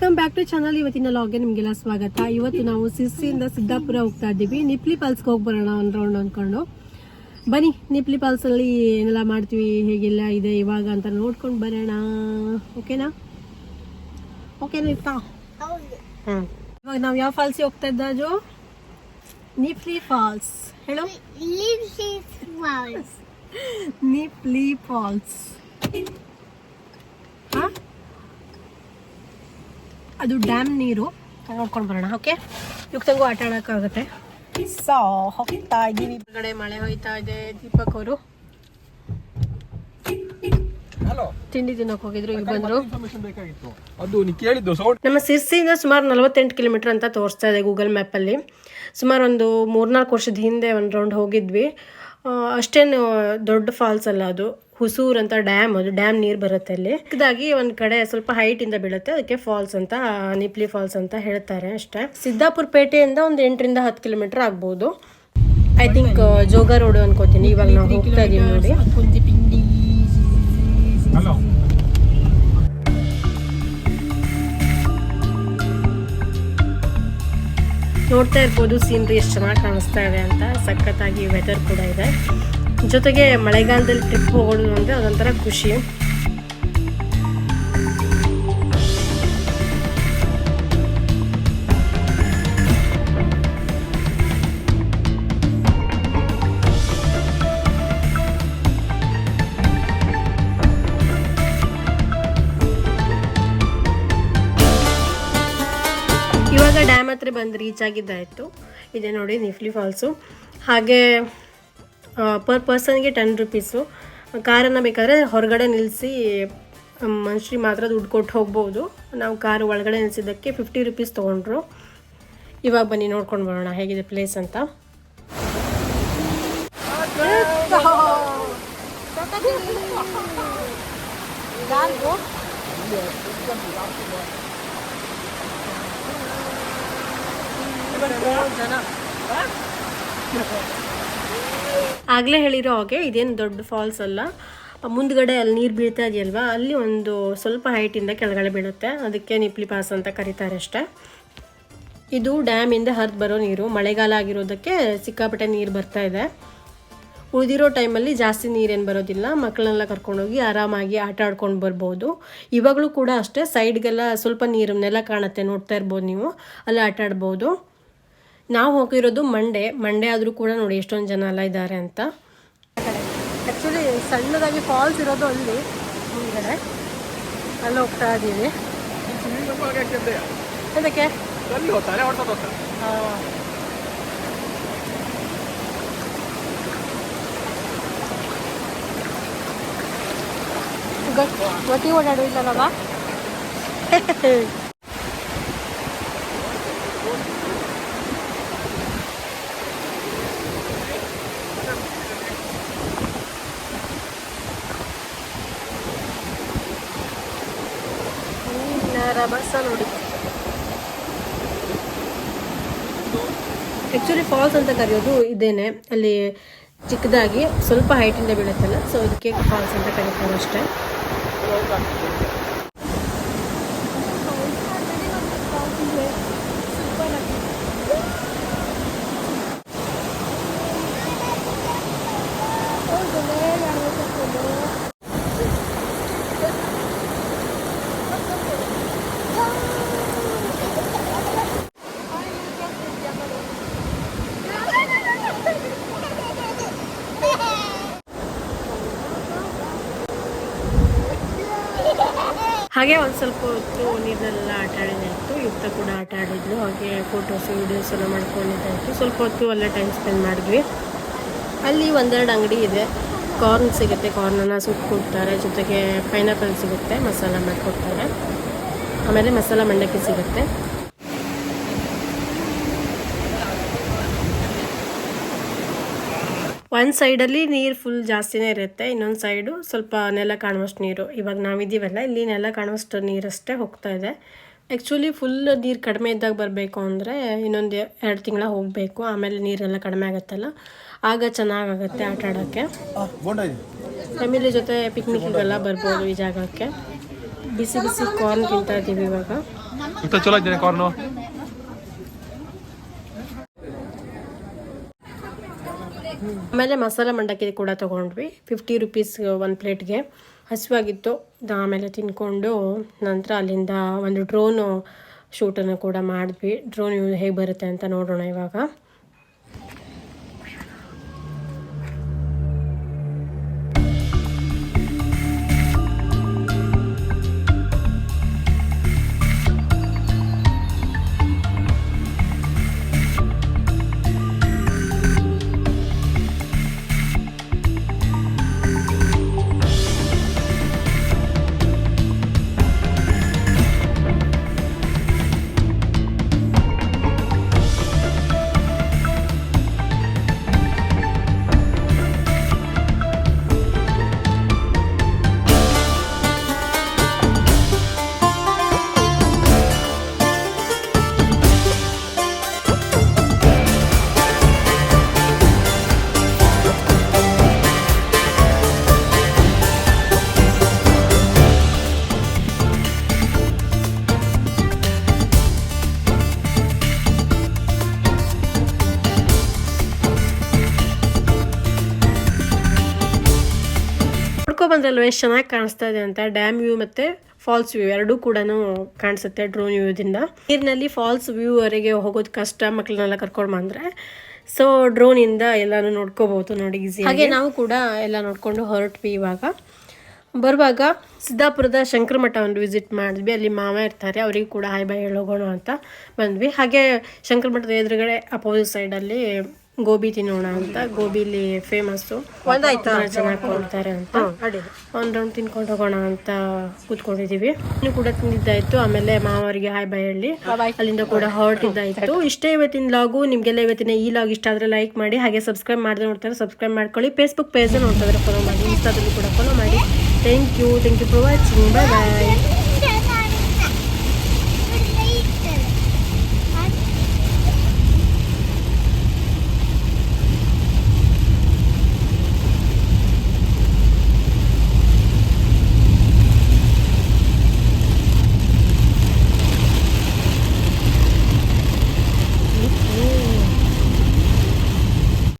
Welcome back to channel ಇವತ್ತಿನ ಲಾಗ್ಗೆ ನಿಮಗೆಲ್ಲ ಸ್ವಾಗತ. ಇವತ್ತು ನಾವು ಸಿಸ್ಸಿಯಿಂದ ಸಿದ್ದಾಪುರ ಹೋಗ್ತಾ ಇದ್ದೀವಿ. ನಿಪ್ಲಿ ಫಾಲ್ಸ್ಗೆ ಹೋಗಿ ಬರೋಣ ಒಂದು ರೌಂಡ್ ಅಂದ್ಕೊಂಡು. ಬನ್ನಿ ನಿಪ್ಲಿ ಫಾಲ್ಸಲ್ಲಿ ಏನೆಲ್ಲ ಮಾಡ್ತೀವಿ ಹೇಗೆಲ್ಲ ಇದೆ ಇವಾಗ ಅಂತ ನೋಡ್ಕೊಂಡು ಬರೋಣ. ಓಕೆನಾ ಓಕೆನಾ ಇರ್ತಾ? ಹಾಂ ಇವಾಗ ನಾವು ಯಾವ ಫಾಲ್ಸಿಗೆ ಹೋಗ್ತಾ ಇದ್ದಾಜು ನಿಪ್ಲಿ ಫಾಲ್ಸ್ ಹೇಳು. ನಿಪ್ಲಿ ಫಾಲ್ಸ್ ಹಾ? ಅದು ಡ್ಯಾಮ್ ನೀರು. ನೋಡ್ಕೊಂಡು ಬರೋಣ ಓಕೆ ಯುಕ್ತಂಗೂ ಆಟ ಆಡೋಕ್ಕಾಗುತ್ತೆ. ಸೊ ಹೋಗ್ತಾ ಇದ್ದೀವಿ ಹೊರಗಡೆ ಮಳೆ ಹೋಯ್ತಾ ಇದೆ ದೀಪಕ್ ಅವರು. ಹಲೋ ತಿಂಡಿ ತಿನ್ನೋಕೆ ಹೋಗಿದ್ರು ಈಗ ಬಂದರು. ಇನ್ಫಾರ್ಮೇಶನ್ ಬೇಕಾಗಿತ್ತು? ಅದು ನೀ ಕೇಳಿದ್ದು ನಮ್ಮ ಸಿರ್ಸಿಯಿಂದ ಸುಮಾರು ನಲವತ್ತೆಂಟು ಕಿಲೋಮೀಟರ್ ಅಂತ ತೋರಿಸ್ತಾ ಇದೆ ಗೂಗಲ್ ಮ್ಯಾಪಲ್ಲಿ ಸುಮಾರು ಒಂದು ಮೂರ್ನಾಲ್ಕು ವರ್ಷದ ಹಿಂದೆ ಒಂದು ರೌಂಡ್ ಹೋಗಿದ್ವಿ. ಅಷ್ಟೇನು ದೊಡ್ಡ ಫಾಲ್ಸ್ ಅಲ್ಲ ಅದು. ಹುಸೂರ್ ಅಂತ ಡ್ಯಾಮ್ ಅದು ಡ್ಯಾಮ್ ನೀರು ಬರುತ್ತೆ ಅಲ್ಲಿ. ಚಿಕ್ಕದಾಗಿ ಒಂದು ಕಡೆ ಸ್ವಲ್ಪ ಹೈಟಿಂದ ಬೀಳುತ್ತೆ, ಅದಕ್ಕೆ ಫಾಲ್ಸ್ ಅಂತ ನಿಪ್ಲಿ ಫಾಲ್ಸ್ ಅಂತ ಹೇಳ್ತಾರೆ ಅಷ್ಟೇ. ಸಿದ್ದಾಪುರ ಪೇಟೆಯಿಂದ ಒಂದು ಎಂಟರಿಂದ ಹತ್ತು ಕಿಲೋಮೀಟರ್ ಆಗ್ಬೋದು. ಐ ಥಿಂಕ್ ಜೋಗ ರೋಡ್ ಅನ್ಕೋತೀನಿ. ಇವಾಗ ನಾವು ಹೋಗ್ತಾ ಇದೀವಿ ನೋಡಿ. ನೋಡ್ತಾ ಇರ್ಬೋದು ಸೀನ್ರಿ ಎಷ್ಟು ಚೆನ್ನಾಗಿ ಕಾಣಿಸ್ತಾ ಇದೆ ಅಂತ. ಸಖತ್ತಾಗಿ ವೆದರ್ ಕೂಡ ಇದೆ. ಜೊತೆಗೆ ಮಳೆಗಾಲದಲ್ಲಿ ಟ್ರಿಪ್ ಹೋಗೋದು ಅಂದರೆ ಅದೊಂಥರ ಖುಷಿ. ಇವಾಗ ಡ್ಯಾಮ್ ಹತ್ರ ಬಂದು ರೀಚ್ ಆಗಿದ್ದಾಯಿತು ಇದೆ ನೋಡಿ ನಿಫ್ಲಿ ಫಾಲ್ಸು ಹಾಗೆ ಪರ್ ಪರ್ಸನ್ಗೆ ಟೆನ್ ರುಪೀಸು ಕಾರನ್ನು ಬೇಕಾದರೆ ಹೊರಗಡೆ ನಿಲ್ಲಿಸಿ ಮನುಷ್ಯರಿಗೆ ಮಾತ್ರ ದುಡ್ಡು ಕೊಟ್ಟು ಹೋಗ್ಬೋದು. ನಾವು ಕಾರು ಒಳಗಡೆ ನಿಲ್ಲಿಸಿದ್ದಕ್ಕೆ ಫಿಫ್ಟಿ ರುಪೀಸ್ ತೊಗೊಂಡ್ರು. ಇವಾಗ ಬನ್ನಿ ನೋಡ್ಕೊಂಡು ಬರೋಣ ಹೇಗಿದೆ ಪ್ಲೇಸ್ ಅಂತ. ಆಗಲೇ ಹೇಳಿರೋ ಹಾಗೆ ಇದೇನು ದೊಡ್ಡ ಫಾಲ್ಸ್ ಅಲ್ಲ. ಮುಂದ್ಗಡೆ ಅಲ್ಲಿ ನೀರು ಬೀಳ್ತಾ ಇದೆಯಲ್ವಾ? ಅಲ್ಲಿ ಒಂದು ಸ್ವಲ್ಪ ಹೈಟಿಂದ ಕೆಳಗಡೆ ಬೀಳುತ್ತೆ. ಅದಕ್ಕೆ ನಿಪ್ಲಿ ಪಾಸ್ ಅಂತ ಕರೀತಾರೆ ಅಷ್ಟೇ. ಇದು ಡ್ಯಾಮಿಂದ ಹರಿದು ಬರೋ ನೀರು. ಮಳೆಗಾಲ ಆಗಿರೋದಕ್ಕೆ ಸಿಕ್ಕಾಪಟ್ಟೆ ನೀರು ಬರ್ತಾ ಇದೆ. ಉಳಿದಿರೋ ಟೈಮಲ್ಲಿ ಜಾಸ್ತಿ ನೀರೇನು ಬರೋದಿಲ್ಲ. ಮಕ್ಕಳನ್ನೆಲ್ಲ ಕರ್ಕೊಂಡೋಗಿ ಆರಾಮಾಗಿ ಆಟ ಆಡ್ಕೊಂಡು ಬರ್ಬೋದು. ಇವಾಗಲೂ ಕೂಡ ಅಷ್ಟೇ ಸೈಡ್ಗೆಲ್ಲ ಸ್ವಲ್ಪ ನೀರು ನೆಲ ಕಾಣುತ್ತೆ. ನೋಡ್ತಾ ಇರ್ಬೋದು ನೀವು. ಅಲ್ಲಿ ಆಟ ಆಡ್ಬೋದು. ನಾವು ಹೋಗಿರೋದು ಮಂಡೆ ಮಂಡೆ ಆದರೂ ಕೂಡ ನೋಡಿ ಎಷ್ಟೊಂದು ಜನ ಎಲ್ಲ ಇದ್ದಾರೆ ಅಂತ. ಆ್ಯಕ್ಚುಲಿ ಸಣ್ಣದಾಗಿ ಫಾಲ್ಸ್ ಇರೋದು ಅಲ್ಲಿ. ಮುಂದ್ಗಡೆ. ಅಲ್ಲಿ ಹೋಗ್ತಾ ಇದ್ದೀವಿ. ಅದಕ್ಕೆ ಗಟ್ಟಿ ಓಡಾಡೋದಿಲ್ಲ ಹೊಡ್ತಾ ಬಸ್ಸ ನೋಡಿ. ಆ್ಯಕ್ಚುಲಿ ಫಾಲ್ಸ್ ಅಂತ ಕರೆಯೋದು ಇದೇನೆ. ಅಲ್ಲಿ ಚಿಕ್ಕದಾಗಿ ಸ್ವಲ್ಪ ಹೈಟಿಂದ ಬೀಳುತ್ತಲ್ಲ ಸೊ ಅದಕ್ಕೆ ಫಾಲ್ಸ್ ಅಂತ ಕರೀತಾರೆ ಅಷ್ಟೇ. ಹಾಗೆ ಒಂದು ಸ್ವಲ್ಪ ಹೊತ್ತು ನೀರಿನೆಲ್ಲ ಆಟ ಆಡಿದಾಯಿತು ಯುಕ್ತ ಕೂಡ ಆಟ ಆಡಿದ್ಲು. ಹಾಗೆ ಫೋಟೋಸ್ ವೀಡಿಯೋಸ್ ಎಲ್ಲ ಮಾಡ್ಕೊಂಡಿದ್ದಾಯಿತು ಸ್ವಲ್ಪ ಹೊತ್ತು ಅಲ್ಲೇ ಟೈಮ್ ಸ್ಪೆಂಡ್ ಮಾಡಿದ್ವಿ. ಅಲ್ಲಿ ಒಂದೆರಡು ಅಂಗಡಿ ಇದೆ. ಕಾರ್ನ್ ಸಿಗುತ್ತೆ. ಕಾರ್ನನ್ನು ಸುಟ್ಟು ಕೊಡ್ತಾರೆ. ಜೊತೆಗೆ ಪೈನಾಪಲ್ ಸಿಗುತ್ತೆ. ಮಸಾಲ ಮಾಡಿಕೊಡ್ತಾರೆ. ಆಮೇಲೆ ಮಸಾಲ ಮಂಡಕ್ಕಿ ಸಿಗುತ್ತೆ. ಒಂದು ಸೈಡಲ್ಲಿ ನೀರು ಫುಲ್ ಜಾಸ್ತಿನೇ ಇರುತ್ತೆ, ಇನ್ನೊಂದು ಸೈಡು ಸ್ವಲ್ಪ ನೆಲ ಕಾಣುವಷ್ಟು ನೀರು. ಇವಾಗ ನಾವಿದ್ದೀವಲ್ಲ, ಇಲ್ಲಿ ನೆಲ ಕಾಣುವಷ್ಟು ನೀರಷ್ಟೇ ಹೋಗ್ತಾ ಇದೆ. ಆ್ಯಕ್ಚುಲಿ ಫುಲ್ ನೀರು ಕಡಿಮೆ ಇದ್ದಾಗ ಬರಬೇಕು ಅಂದರೆ ಇನ್ನೊಂದು ಎರಡು ತಿಂಗಳ ಹೋಗಬೇಕು, ಆಮೇಲೆ ನೀರೆಲ್ಲ ಕಡಿಮೆ ಆಗುತ್ತಲ್ಲ? ಆಗ ಚೆನ್ನಾಗಾಗುತ್ತೆ ಆಟ ಆಡೋಕ್ಕೆ ಫ್ಯಾಮಿಲಿ ಜೊತೆ ಪಿಕ್ನಿಕ್ಗೆಲ್ಲ ಬರ್ಬೋದು ಈ ಜಾಗಕ್ಕೆ. ಬಿಸಿ ಬಿಸಿ ಕಾರ್ನ್ ತಿಂತಾ ಇದ್ದೀವಿ ಇವಾಗ. ಚಲೋ ಕಾರ್ನು ಆಮೇಲೆ ಮಸಾಲೆ ಮಂಡಕ್ಕಿ ಕೂಡ ತೊಗೊಂಡ್ವಿ. ಫಿಫ್ಟಿ ರುಪೀಸ್ ಒಂದು ಪ್ಲೇಟ್ಗೆ ಹಸಿವಾಗಿತ್ತು. ಆಮೇಲೆ ತಿನ್ಕೊಂಡು ನಂತರ ಅಲ್ಲಿಂದ ಒಂದು ಡ್ರೋನು ಶೂಟನ್ನು ಕೂಡ ಮಾಡಿದ್ವಿ. ಡ್ರೋನ್ ಹೇಗೆ ಬರುತ್ತೆ ಅಂತ ನೋಡೋಣ ಇವಾಗ. ನೋಡ್ಕೊಬಂದ್ರಲ್ವ ಎಷ್ಟು ಚೆನ್ನಾಗಿ ಕಾಣಿಸ್ತಾ ಇದೆ ಅಂತ ಡ್ಯಾಮ್ ವ್ಯೂ ಮತ್ತು ಫಾಲ್ಸ್ ವ್ಯೂ ಎರಡೂ ಕೂಡ ಕಾಣಿಸುತ್ತೆ ಡ್ರೋನ್ ವ್ಯೂದಿಂದ ನೀರಿನಲ್ಲಿ ಫಾಲ್ಸ್ ವ್ಯೂವರೆಗೆ ಹೋಗೋದು ಕಷ್ಟ ಮಕ್ಕಳನ್ನೆಲ್ಲ ಕರ್ಕೊಂಡು ಬಂದರೆ. ಸೊ ಡ್ರೋನಿಂದ ಎಲ್ಲಾನು ನೋಡ್ಕೋಬಹುದು ನೋಡಿ ಈಸಿ ಹಾಗೆ ನಾವು ಕೂಡ ಎಲ್ಲ ನೋಡ್ಕೊಂಡು ಹೊರಟ್ವಿ ಇವಾಗ. ಬರುವಾಗ ಸಿದ್ದಾಪುರದ ಶಂಕರ ಮಠ ಒಂದು ವಿಸಿಟ್ ಮಾಡಿದ್ವಿ ಅಲ್ಲಿ ಮಾವ ಇರ್ತಾರೆ ಅವರಿಗೆ ಕೂಡ ಹಾಯ್ ಬಾಯ್ ಹೇಳೋಗೋಣ ಅಂತ ಬಂದ್ವಿ. ಹಾಗೆ ಶಂಕರ ಮಠದ ಎದುರುಗಡೆ ಅಪೋಸಿಟ್ ಸೈಡಲ್ಲಿ ಗೋಬಿ ತಿನ್ನೋಣ ಅಂತ. ಗೋಬಿಲಿ ಫೇಮಸ್ಸು ಚೆನ್ನಾಗಿ ಕೊಡ್ತಾರೆ ಅಂತ. ಒಂದು ರೌಂಡ್ ತಿನ್ಕೊಂಡು ಹೋಗೋಣ ಅಂತ ಕೂತ್ಕೊಂಡಿದೀವಿ. ಇನ್ನು ಕೂಡ ತಿಂದಿದ್ದಾಯ್ತು. ಆಮೇಲೆ ಮಾವರಿಗೆ ಹಾಯ್ ಬಾಯ್ ಹೇಳಿ. ಅಲ್ಲಿಂದ ಕೂಡ ಹೊರಟಿದ್ದಾಯ್ತು. ಇಷ್ಟೇ ಇವತ್ತಿನ ಲಾಗು ನಿಮ್ಗೆಲ್ಲ ಇವತ್ತಿನ ಈ ಲಾಗ್ ಇಷ್ಟ ಆದ್ರೆ ಲೈಕ್ ಮಾಡಿ ಹಾಗೆ ಸಬ್ಸ್ಕ್ರೈಬ್ ಮಾಡಿದ್ರೆ ನೋಡ್ತಾರೆ ಸಬ್ಸ್ಕ್ರೈಬ್ ಮಾಡ್ಕೊಳ್ಳಿ. ಫೇಸ್ಬುಕ್ ಪೇಜ್ ನೋಡ್ತಾರೆ ಇದ್ರೆ ಫಾಲೋ ಮಾಡಿ ಇನ್ಸ್ಟಾದಲ್ಲಿ ಕೂಡ ಫಾಲೋ ಮಾಡಿ. Thank you thank you for watching bye bye